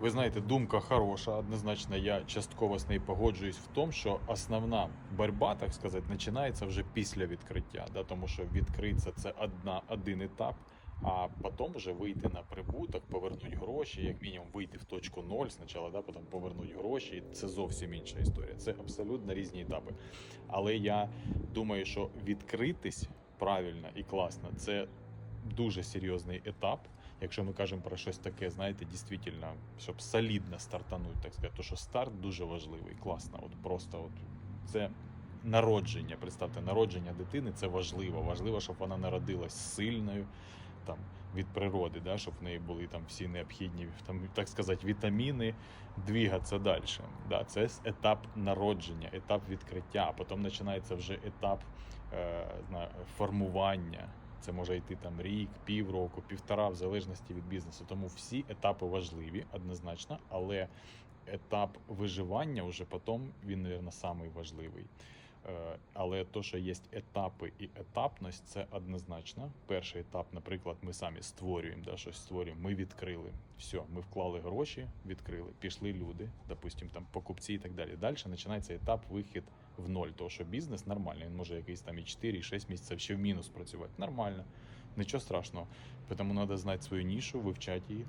Ви знаєте, думка хороша. Однозначно, я частково з нею погоджуюсь в тому, що основна боротьба, так сказати, починається вже після відкриття. Да? Тому що відкритися це одна, один етап, а потім вже вийти на прибуток, повернути гроші, як мінімум вийти в точку ноль спочатку, да? потім повернути гроші. І Це зовсім інша історія. Це абсолютно різні етапи. Але я думаю, що відкритись правильно і класно це дуже серйозний етап. Якщо ми кажемо про щось таке, знаєте, дійсно, щоб солідно стартанути, так сказати, то що старт дуже важливий, класно. От просто от це народження. Представте, народження дитини це важливо. Важливо, щоб вона народилась сильною. Там від природи, да, щоб в неї були там всі необхідні там, так сказати, вітаміни, двігатися далі. Да, це етап народження, етап відкриття, потім починається вже етап е, знаю, формування. Це може йти там рік, півроку, півтора, в залежності від бізнесу. Тому всі етапи важливі однозначно, але етап виживання вже потім він, мабуть, самий важливий. Е, Але то, що є етапи і етапність, це однозначно. Перший етап, наприклад, ми самі створюємо, да, щось створюємо. Ми відкрили. Все, ми вклали гроші, відкрили, пішли люди, допустимо, там покупці і так далі. Далі починається етап вихід в ноль. Тому що бізнес нормальний, він може якийсь там і 4, і 6 місяців ще в мінус працювати. Нормально, нічого страшного. Тому треба знати свою нішу, вивчати її.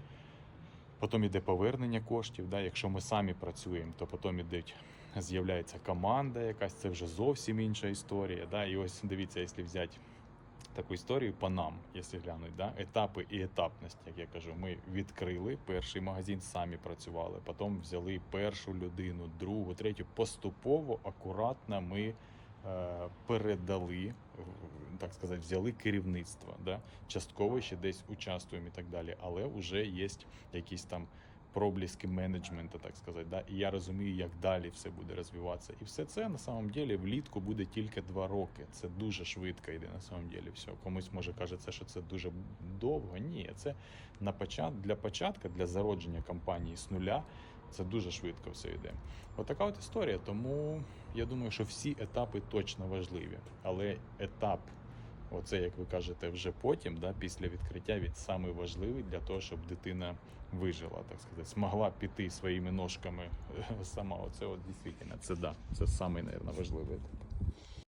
Потім іде повернення коштів. Да? Якщо ми самі працюємо, то потім іде, з'являється команда якась, це вже зовсім інша історія. Да? І ось дивіться, якщо взяти таку історію по нам, якщо глянути, да? етапи і етапність, як я кажу, ми відкрили перший магазин, самі працювали, потім взяли першу людину, другу, третю. Поступово, акуратно ми е, передали, так сказати, взяли керівництво. Да? Частково ще десь участвуємо і так далі, але вже є якісь там пробліски менеджменту, так сказати. Да? І я розумію, як далі все буде розвиватися. І все це на самом деле влітку буде тільки два роки. Це дуже швидко йде на самом деле. Все. Комусь може кажеться, що це дуже довго. Ні, це на почат для початку, для зародження компанії з нуля. Це дуже швидко все йде. Отака от історія. Тому я думаю, що всі етапи точно важливі. Але етап, оце як ви кажете, вже потім, да, після відкриття, він саме важливий для того, щоб дитина вижила, так сказати, змогла піти своїми ножками сама. Оце от дійсно, це да, це саме, мабуть, важливий.